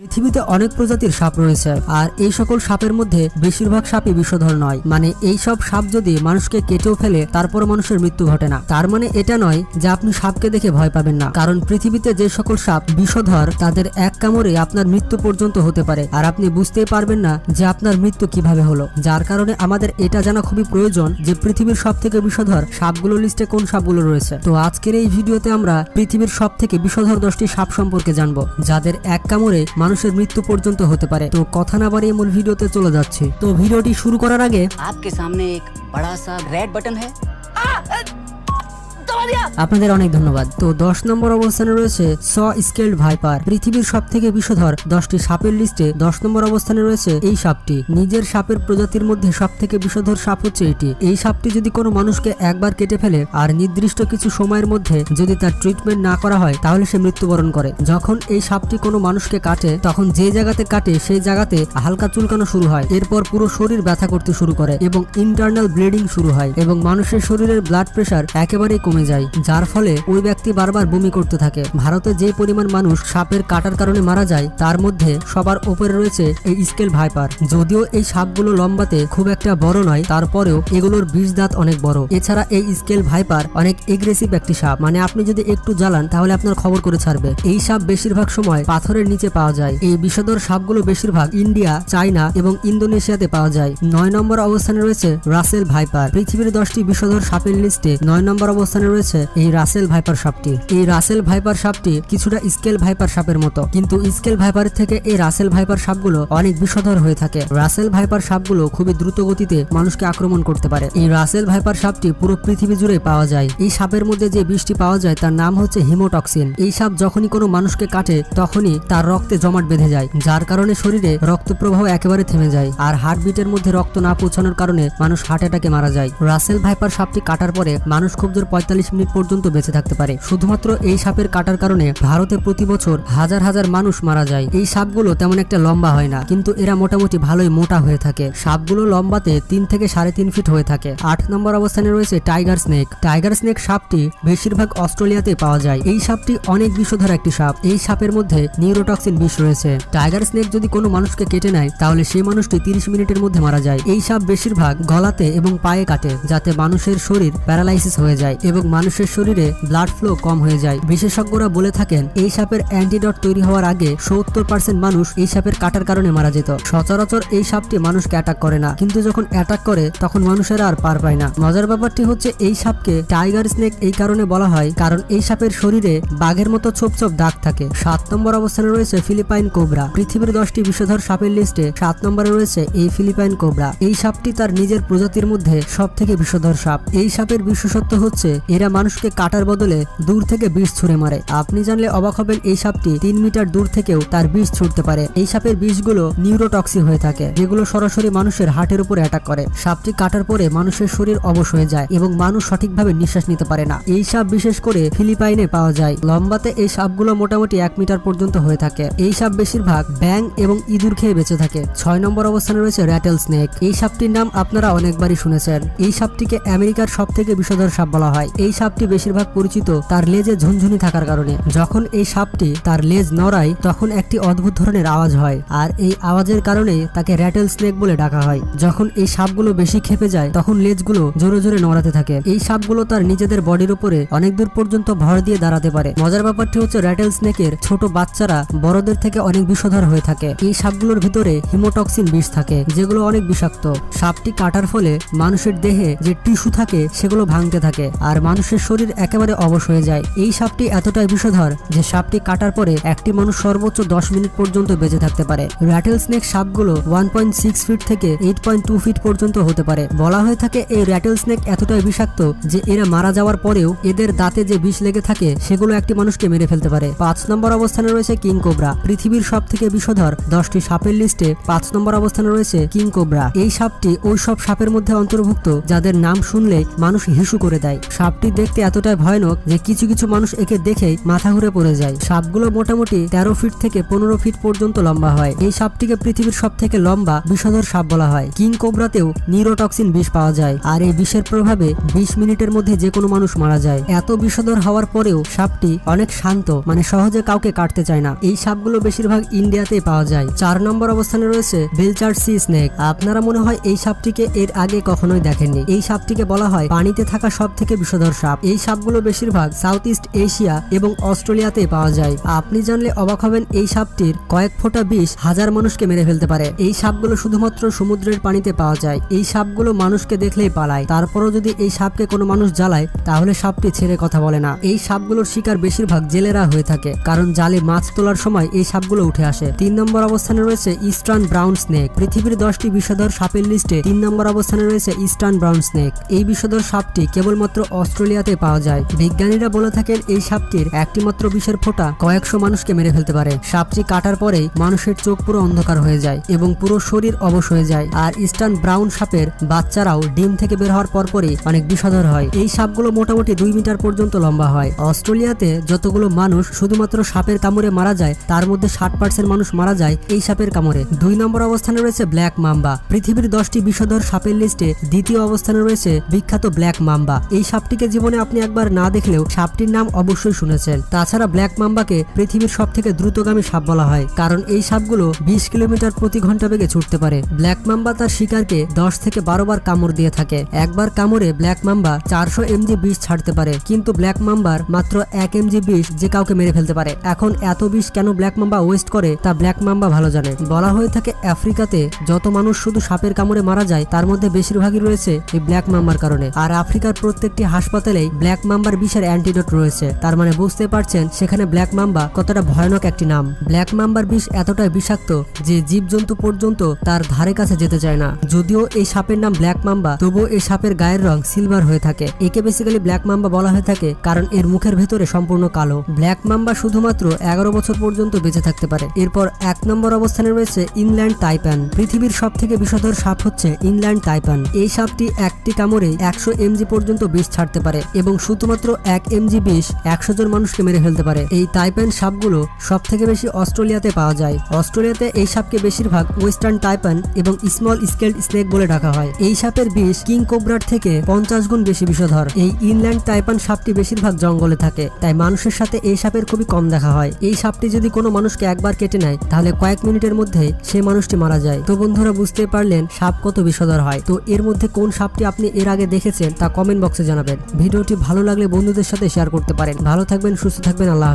পৃথিবীতে অনেক প্রজাতির সাপ রয়েছে, আর এই সকল সাপের মধ্যে বেশিরভাগ সাপই বিষধর নয়। মানে এই সব সাপ যদি মানুষকে কেটেও ফেলে তারপর মানুষের মৃত্যু ঘটে না। তার মানে এটা নয় যে আপনি সাপকে দেখে ভয় পাবেন না, কারণ পৃথিবীতে যে সকল সাপ বিষধর, তাদের এক কামড়ে আপনার মৃত্যু পর্যন্ত হতে পারে, আর আপনি বুঝতেই পারবেন না যে আপনার মৃত্যু কীভাবে হলো। যার কারণে আমাদের এটা জানা খুবই প্রয়োজন যে পৃথিবীর সব থেকে বিষধর সাপগুলোর লিস্টে কোন সাপগুলো রয়েছে। তো আজকের এই ভিডিওতে আমরা পৃথিবীর সব থেকে বিষধর দশটি সাপ সম্পর্কে জানব, যাদের এক কামড়ে মানুষের মৃত্যু পর্যন্ত হতে পারে তো কথা না বাড়িয়ে মূল ভিডিওতে চলে যাচ্ছি তো ভিডিওটি শুরু করার আগে आपके सामने एक बड़ा सा रेड बटन है आ, आ, दबा दिया আপনাদের অনেক ধন্যবাদ। তো দশ নম্বর অবস্থানে রয়েছে স স্কেলড ভাইপার। পৃথিবীর সব থেকে বিষধর দশটি সাপের লিস্টে দশ নম্বর অবস্থানে রয়েছে এই সাপটি। নিজের সাপের প্রজাতির মধ্যে সব থেকে বিষধর সাপ হচ্ছে এটি। এই সাপটি যদি কোনো মানুষকে একবার কেটে ফেলে আর নির্দিষ্ট কিছু সময়ের মধ্যে যদি তার ট্রিটমেন্ট না করা হয়, তাহলে সে মৃত্যুবরণ করে। যখন এই সাপটি কোনো মানুষকে কাটে, তখন যে জায়গাতে কাটে, সেই জায়গাতে হালকা চুলকানো শুরু হয়। এরপর পুরো শরীর ব্যথা করতে শুরু করে এবং ইন্টারনাল ব্লিডিং শুরু হয় এবং মানুষের শরীরের ব্লাড প্রেশার একেবারেই কমে যায়, যার ফলে ওই ব্যক্তি বারবার বমি করতে থাকে। ভারতে যে পরিমাণ মানুষ সাপের কাটার কারণে মারা যায়, তার মধ্যে সবার উপরে রয়েছে এই স্কেল ভাইপার। যদিও এই সাপগুলো লম্বাতে খুব একটা বড় নয়, তারপরেও এগুলোর বিষ দাঁত অনেক বড়। এছাড়া এই স্কেল ভাইপার অনেক এগ্রেসিভ একটি সাপ। মানে আপনি যদি একটু জ্বালান, তাহলে আপনার খবর করে ছাড়বে। এই সাপ বেশিরভাগ সময় পাথরের নিচে পাওয়া যায়। এই বিষধর সাপগুলো বেশিরভাগ ইন্ডিয়া, চায়না এবং ইন্দোনেশিয়াতে পাওয়া যায়। নয় নম্বর অবস্থানে রয়েছে রাসেল ভাইপার। পৃথিবীর দশটি বিষধর সাপের লিস্টে নয় নম্বর অবস্থানে রয়েছে এই রাসেল ভাইপার সাপটি। এই রাসেল ভাইপার সাপটি কিছুটা স্কেল ভাইপার সাপের মতো। কিন্তু স্কেল ভাইপারের থেকে এই রাসেল ভাইপার সাপগুলো অনেক বিষধর হয়ে থাকে। রাসেল ভাইপার সাপগুলো খুবই দ্রুত গতিতে মানুষকে আক্রমণ করতে পারে। এই রাসেল ভাইপার সাপটি পুরো পৃথিবী জুড়ে পাওয়া যায়। এই সাপের মধ্যে যে বিষটি পাওয়া যায় তার নাম হচ্ছে হিমোটক্সিন। এই সাপ যখনই কোনো মানুষকে কাটে, তখনই তার রক্তে জমাট বেঁধে যায়, যার কারণে শরীরে রক্ত প্রবাহ একেবারে থেমে যায়। আর হার্টবিটের মধ্যে রক্ত না পৌঁছানোর কারণে মানুষ হার্ট অ্যাটাকে মারা যায়। রাসেল ভাইপার সাপটি কাটার পরে মানুষ খুব জোর পঁয়তাল্লিশ মিনিট পর্যন্ত বেঁচে থাকতে পারে। শুধুমাত্র এই সাপের কাটার কারণে ভারতে প্রতি বছর হাজার হাজার মানুষ মারা যায়। এই সাপগুলো তেমন একটা লম্বা হয় না, কিন্তু এরা মোটামুটি ভালোই মোটা হয়ে থাকে। সাপগুলো লম্বাতে তিন থেকে সাড়ে তিন ফিট হয়ে থাকে। আট নম্বর অবস্থানে রয়েছে টাইগার স্নেক। টাইগার স্নেক সাপটি বেশিরভাগ অস্ট্রেলিয়াতে পাওয়া যায়। এই সাপটি অনেক বিষধর একটি সাপ। এই সাপের মধ্যে নিউরোটক্সিন বিষ রয়েছে। টাইগার স্নেক যদি কোনো মানুষকে কেটে নেয়, তাহলে সেই মানুষটি তিরিশ মিনিটের মধ্যে মারা যায়। এই সাপ বেশিরভাগ গলাতে এবং পায়ে কাটে, যাতে মানুষের শরীর প্যারালাইসিস হয়ে যায় এবং মানুষের শরীরে ব্লাড ফ্লো কম হয়ে যায়। বিশেষজ্ঞরা বলে থাকেন, এই সাপের অ্যান্টিডট তৈরি হওয়ার আগে সত্তর পার্সেন্ট মানুষ এই সাপের কাটার কারণে মারা যেত। সচরাচর এই সাপটি মানুষকে অ্যাটাক করে না। কিন্তু যখন অ্যাটাক করে, তখন মানুষেরা আর পার পায় না। মজার ব্যাপারটি হচ্ছে, এই সাপকে টাইগার স্নেক এই কারণে বলা হয়, কারণ এই সাপের শরীরে বাঘের মতো ছোপ ছোপ দাগ থাকে। সাত নম্বর অবস্থানে রয়েছে ফিলিপাইন কোবরা। পৃথিবীর দশটি বিষধর সাপের লিস্টে সাত নম্বরে রয়েছে এই ফিলিপাইন কোবরা। এই সাপটি তার নিজের প্রজাতির মধ্যে সব থেকে বিষধর সাপ। এই সাপের বিশেষত্ব হচ্ছে এরা মানুষকে কাটার বদলে দূর থেকে বিষ ছুঁড়ে মারে। আপনি জানলে অবাক হবেন, এই সাপটি তিন মিটার দূর থেকেও তার বিষ ছুটতে পারে। এই সাপের বিষগুলো নিউরোটক্সি হয়ে থাকে, যেগুলো সরাসরি মানুষের হার্টের উপর অ্যাটাক করে। সাপটি কাটার পরে মানুষের শরীর অবশ হয়ে যায় এবং মানুষ সঠিকভাবে নিঃশ্বাস নিতে পারে না। এই সাপ বিশেষ করে ফিলিপাইনে পাওয়া যায়। লম্বাতে এই সাপগুলো মোটামুটি এক মিটার পর্যন্ত হয়ে থাকে। এই সাপ বেশিরভাগ ব্যাং এবং ইঁদুর খেয়ে বেঁচে থাকে। ছয় নম্বর অবস্থানে রয়েছে র্যাটেল স্নেক এই সাপটির নাম আপনারা অনেকবারই শুনেছেন। এই সাপটিকে আমেরিকার সব থেকে বিষধর সাপ বলা হয়। সাপটি বেশিরভাগ পরিচিত তার লেজে ঝুনঝুনি থাকার কারণে। যখন এই সাপটি তার লেজ নড়ায়, তখন একটি অদ্ভুত ধরনের আওয়াজ হয় আর এই আওয়াজের কারণে তাকে র্যাটেল স্নেক বলে ডাকা হয়। যখন এই সাপগুলো বেশি খেপে যায়, তখন লেজগুলো জোরে জোরে নড়াতে থাকে। এই সাপগুলো তার নিজেদের বডির উপরে অনেক দূর পর্যন্ত ভর দিয়ে দাঁড়াতে পারে। মজার ব্যাপারটি হচ্ছে র্যাটেল স্নেকের ছোট বাচ্চারা বড়দের থেকে অনেক বিষধর হয়ে থাকে। এই সাপগুলোর ভিতরে হিমোটক্সিন বিষ থাকে, যেগুলো অনেক বিষাক্ত। সাপটি কাটার ফলে মানুষের দেহে যে টিস্যু থাকে, সেগুলো ভাঙতে থাকে। আর মানুষের শরীর একেবারে অবশ হয়ে যায়। এই সাপটি এতটাই বিষধর যে সাপটি কাটার পরে একটি মানুষ সর্বোচ্চ দশ মিনিট পর্যন্ত বেঁচে থাকতে পারে। র্যাটেল স্নেক সাপগুলো ওয়ান পয়েন্ট সিক্স ফিট থেকে এইট পয়েন্ট টু ফিট পর্যন্ত হতে পারে। বলা হয়ে থাকে এই র্যাটেল স্নেক এতটাই বিষাক্ত যে এরা মারা যাওয়ার পরেও এদের দাঁতে যে বিষ লেগে থাকে, সেগুলো একটি মানুষকে মেরে ফেলতে পারে। পাঁচ নম্বর অবস্থানে রয়েছে কিং কোবরা। পৃথিবীর সব থেকে বিষধর দশটি সাপের লিস্টে পাঁচ নম্বর অবস্থানে রয়েছে কিং কোবরা। এই সাপটি ওই সব সাপের মধ্যে অন্তর্ভুক্ত, যাদের নাম শুনলে মানুষ হিসু করে দেয়। সাপটি সাপটি দেখতে এতটাই ভয়ানক যে কিছু কিছু মানুষ একে দেখেই মাথা ঘুরে পড়ে যায়। সাপগুলো মোটামুটি তেরো ফিট থেকে পনেরো ফিট পর্যন্ত লম্বা হয়। এই সাপটিকে পৃথিবীর সব থেকে লম্বা বিষধর সাপ বলা হয়। কিং কোবরাতেও নিউরোটক্সিন বিষ পাওয়া যায়। আর এই বিষের প্রভাবে বিশ মিনিটের মধ্যে যে কোনো মানুষ মারা যায়। এত বিষধর হওয়ার পরেও সাপটি অনেক শান্ত মানে সহজে কাউকে কাটতে চায় না। এই সাপগুলো বেশিরভাগ ইন্ডিয়াতেই পাওয়া যায়। চার নম্বর অবস্থানে রয়েছে বেলচার সি স্নেক। আপনারা মনে হয় এই সাপটিকে এর আগে কখনোই দেখেননি। এই সাপটিকে বলা হয় পানিতে থাকা সব থেকে বিষধর সাপ। এই সাপগুলো বেশিরভাগ সাউথ ইস্ট এশিয়া এবং অস্ট্রেলিয়াতে পাওয়া যায়। আপনি জানলে অবাক হবেন, এই সাপটির কয়েক ফোঁটা বিষ হাজার মানুষকে মেরে ফেলতে পারে। এই সাপগুলো শুধুমাত্র সমুদ্রের পানিতে পাওয়া যায়। এই সাপগুলো মানুষকে দেখলেই পালায়। তারপরও যদি এই সাপকে কোনো মানুষ জ্বালায়, তাহলে সাপটি ছেড়ে কথা বলে না। এই সাপগুলোর শিকার বেশিরভাগ জেলেরা হয়ে থাকে, কারণ জালে মাছ তোলার সময় এই সাপগুলো উঠে আসে। তিন নম্বর অবস্থানে রয়েছে ইস্টার্ন ব্রাউন স্নেক। পৃথিবীর দশটি বিষধর সাপের লিস্টে তিন নম্বর অবস্থানে রয়েছে ইস্টার্ন ব্রাউন স্নেক। এই বিষধর সাপটি কেবলমাত্র অস্ট্রেলিয়াতে পাওয়া যায়। বিজ্ঞানীরা বলে থাকেন, এই সাপটির একটি মাত্র বিষের ফোঁটা কয়েকশো মানুষকে মেরে ফেলতে পারে। সাপটি কাটার পরেই মানুষের চোখ পুরো অন্ধকার হয়ে যায় এবং পুরো শরীর অবশ হয়ে যায়। আর ইস্টার্ন ব্রাউন সাপের বাচ্চারাও ডিম থেকে বের হওয়ার পরপরই অনেক বিষধর হয়। এই সাপগুলো মোটামুটি দুই মিটার পর্যন্ত লম্বা হয়। অস্ট্রেলিয়াতে যতগুলো মানুষ শুধুমাত্র সাপের কামড়ে মারা যায়, তার মধ্যে ষাট পার্সেন্ট মানুষ মারা যায় এই সাপের কামড়ে। দুই নম্বর অবস্থানে রয়েছে ব্ল্যাক মাম্বা। পৃথিবীর দশটি বিষধর সাপের লিস্টে দ্বিতীয় অবস্থানে রয়েছে বিখ্যাত ব্ল্যাক মাম্বা। এই সাপটিকে জীবনে আপনি একবার না দেখলেও সাপটির নাম অবশ্যই শুনেছেন। তাছাড়া ব্ল্যাক মাম্বাকে পৃথিবীর সব থেকে দ্রুতগামী সাপ বলা হয়, কারণ এই সাপগুলো বিশ কিলোমিটার প্রতি ঘণ্টা বেগে ছুটতে পারে। ব্ল্যাক মাম্বা তার শিকারকে দশ থেকে বারো বার কামড় দিয়ে থাকে। একবার কামড়ে ব্ল্যাক মাম্বা চারশো এমজি বিষ ছাড়তে পারে, কিন্তু ব্ল্যাক মাম্বার মাত্র এক এমজি বিষ যে কাউকে মেরে ফেলতে পারে। এখন এত বিষ কেন ব্ল্যাক মাম্বা ওয়েস্ট করে, তা ব্ল্যাক মাম্বা ভালো জানে। বলা হয়ে থাকে, আফ্রিকাতে যত মানুষ শুধু সাপের কামড়ে মারা যায়, তার মধ্যে বেশিরভাগই রয়েছে এই ব্ল্যাক মাম্বার কারণে। আর আফ্রিকার প্রত্যেকটি হাসপাতালেই ব্ল্যাক মাম্বার বিষের অ্যান্টিডোট রয়েছে। তার মানে বুঝতে পারছেন, সেখানে ব্ল্যাক মাম্বা কতটা ভয়ানক একটি নাম। ব্ল্যাক মাম্বার বিষ এতটাই বিষাক্ত যে জীবজন্তু পর্যন্ত তার ধারে কাছে যেতে চায় না। যদিও এই সাপের নাম ব্ল্যাক মাম্বা, তবুও এই সাপের গায়ের রং সিলভার হয়ে থাকে। একে বেসিক্যালি ব্ল্যাক মাম্বা বলা হয়ে থাকে কারণ এর মুখের ভেতরে সম্পূর্ণ কালো। ব্ল্যাক মাম্বা শুধুমাত্র এগারো বছর পর্যন্ত বেঁচে থাকতে পারে। এরপর এক নম্বর অবস্থানে রয়েছে ইনল্যান্ড টাইপ্যান পৃথিবীর সব থেকে বিষধর সাপ হচ্ছে ইনল্যান্ড টাইপ্যান এই সাপটি একটি কামড়ে একশো এমজি পর্যন্ত বিষ ছাড়তে পারে। এবং শুধুমাত্র এক এমজি বিষ একশো জন মানুষকে মেরে ফেলতে পারে। এই টাইপ্যান সাপগুলো সব থেকে বেশি অস্ট্রেলিয়াতে পাওয়া যায়। অস্ট্রেলিয়াতে এই সাপকে বেশিরভাগ ওয়েস্টার্ন টাইপ্যান এবং স্মল স্কেল স্নেক বলে ডাকা হয়। এই সাপের বিষ কিং কোবরার থেকে পঞ্চাশ গুণ বেশি বিষধর। এই ইনল্যান্ড টাইপান সাপটি বেশিরভাগ জঙ্গলে থাকে, তাই মানুষের সাথে এই সাপের খুবই কম দেখা হয়। এই সাপটি যদি কোনো মানুষকে একবার কেটে নেয়, তাহলে কয়েক মিনিটের মধ্যে সেই মানুষটি মারা যায়। তো বন্ধুরা, বুঝতে পারলেন সাপ কত বিষধর হয়। তো এর মধ্যে কোন সাপটি আপনি এর আগে দেখেছেন তা কমেন্ট বক্সে জানাবেন। ভিডিওটি ভালো লাগলে বন্ধুদের সাথে শেয়ার করতে পারেন। ভালো থাকবেন সুস্থ থাকবেন আল্লাহ